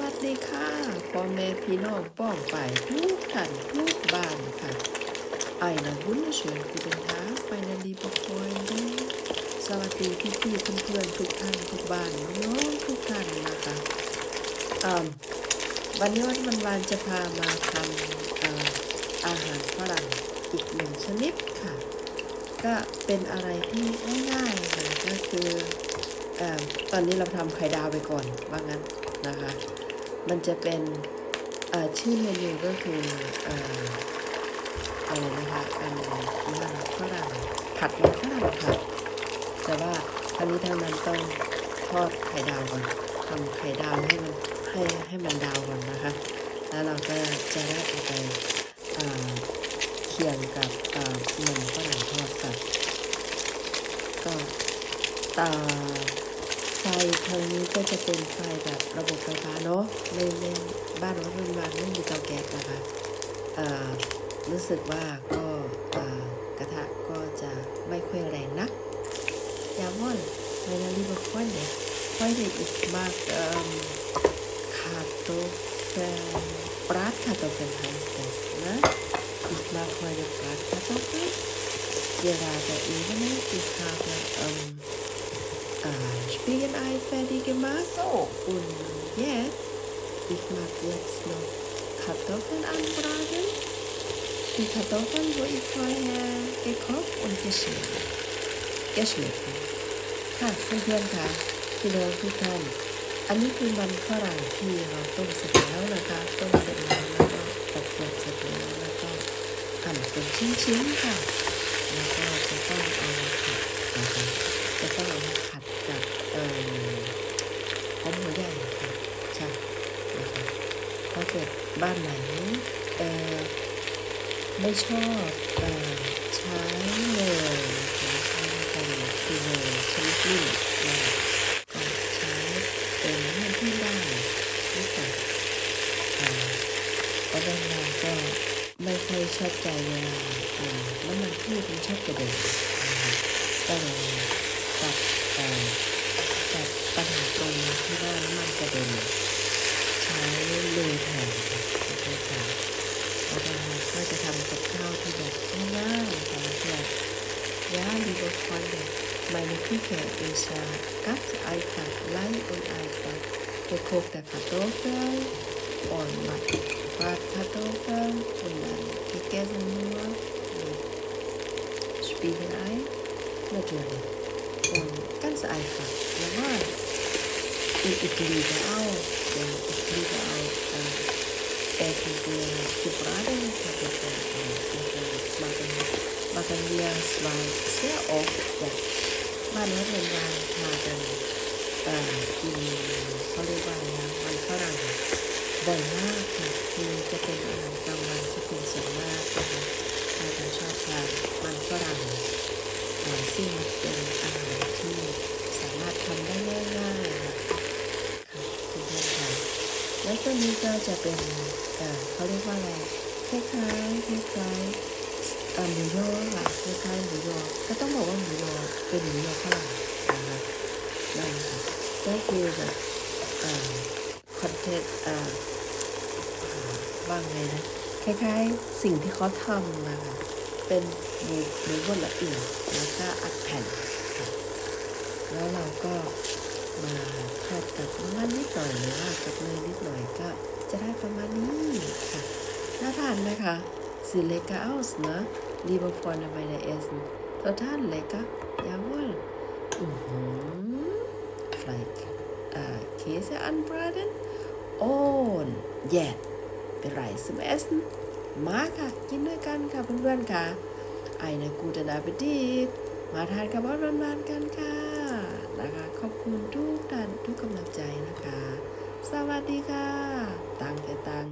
วัสดีค่ะพ่อแม่พี่น้องป้องไปทุกท่านทุกบ้านค่ะไอ้นะวุ้นเชิญกูเป็นท้าไปนันดีปะคอยด้อสวัสดีพี่พี่เพื่อนๆทุกท่านทุกบ้านน้องทุกท่านนะคะอ่าวันนี้วันวันวานจะพามาทำอาอาหารฝรั่งอีกหนึ่งชนิดค่ะ ก็เป็นอะไรที่ง่ายๆค่ะก็คืออตอนนี้เราทำไข่ดาวไปก่อนว่างั้น นะคะ มันจะเป็นชื่อเมนูก็คืออะไรนะคะเป็นมันฝรั่งผัดมันฝรั่งค่ะแต่ว่าทั้งนี้ทั้งนั้นต้องทอดไข่ดาวก่อนทำไข่ดาวให้มันให้ให้มันดาวก่อนนะคะ แล้วเราก็จะได้เอาไปเคียงกับเอ่อมันฝรั่งทอดกับก็ตา ไฟทางนี้ก็จะเป็นไฟแบบระบบไฟฟ้าเนาะไม่ไม่บ้านวัดมันมันไม่มีเตาแก๊สนะคะรู้สึกว่าก็กระทะก็จะไม่ค่อยแรงนักยาวอนเวลาลีบค่อยเนี่ยค่อยเลยอีกมากเอ่อคาโตฟนปราดคาโตเฟนไฮสนะอีกมากค่อยเลยปราดคาโตเฟน gerade eben ich habe ähm, äh, Spiegelei fertig gemacht Oh, und jetzt ich mag jetzt noch Kartoffeln anbraten die Kartoffeln wo ich vorher gekocht und geschnitten geschnitten ค่ะเพื่อนๆค่ะพี่น้องทุกท่านอันนี้คือมันฝรั่งที่เราต้มเสร็จแล้วนะคะต้มเสร็จแล้วแล้วก็ปอกเปลือกเสร็จแล้วแล้วก็หั่นเป็นชิ้นๆค่ะแล้วก็จะต้องเอามาผัดนะคะจะต้องเอามาผัดกับเอ่อ หอมหัวใหญ่ใช่นะคะถ้าเกิดบ้านไหนไม่ชอบใช้เลยนะคะใช้กันคือเลยชนิดลิ่มนะก็ใช้เป็นน้ำมันพืชได้นิดหน่อยอ่าเพราะบางเราก็ไม่ค่อยชอบใจเวลาอ่าน้ำมันพืชมันชอบกระเด็นก็เลย ปัญหาตรงที่ว่าน้ำมันกระเด็นใช้เลยแทนค่ะขอโทษค่ะแล้วก็ก็จะทำกับข้าวที่แบบง่ายๆค่ะเพื่อน Ja, liebe Freunde, meine Küche ist ja ganz einfach, klein und einfach. Gekochte Kartoffeln und Bratkartoffeln und dann gegessen nur mit Spiegelei, natürlich. Und ganz einfach, normal. Und ich liebe auch, ja, ich liebe auch äh, Essen für gebratene Kartoffeln auch. Natürlich machen, machen wir zwei sehr oft, ja. บ้านวัดเรียนวานพากันเอ่อกินเขาเรียกว่าอะไรนะมันฝรั่งบ่อยมากค่ะคือจะเป็นอาหารกลางวันที่เป็นส่วนมากนะคะพากันชอบทานมันฝรั่งเอ่อซึ่งมันเป็นอาหารที่สามารถทำได้ง่ายๆนะคะค่ะคุณผู้ชมค่ะ แล้วตัวนี้ก็จะเป็นเขาเรียกว่าอะไรคล้ายๆคล้ายๆหมูยอค่ะคล้ายๆหมูยอก็ต้องบอกว่าหมูยอเป็นหมูยอฝรั่งนะคะนั่นค่ะก็คือแบบคอนเทนต์เอ่าว่าไงนะคล้ายๆสิ่งที่เขาทำนะคะเป็นหมูหมูบดละเอียดแล้วก็อัดแผ่นแล้วเราก็ มาขัดกับมันนิดหน่อยนะกับเนยนิดหน่อยก็จะได้ประมาณนี้ค่ะน่าทานไหมคะสิเลกาอัลส์นะรีบฟอนไปในเอสทอท่านเลกายาวลอือหือฟลายอ่าเคสอันบราเดนโอนแย่ไปไรสมเอสมาค่ะ กินด้วยกันค่ะเพื่อนๆค่ะไอ้นะกูจะนาไปดีมาทานกับบ้านนานๆกันค่ะ นะคะ ขอบคุณทุกท่านทุกกำลังใจนะคะ สวัสดีค่ะ ตังแต่ตัง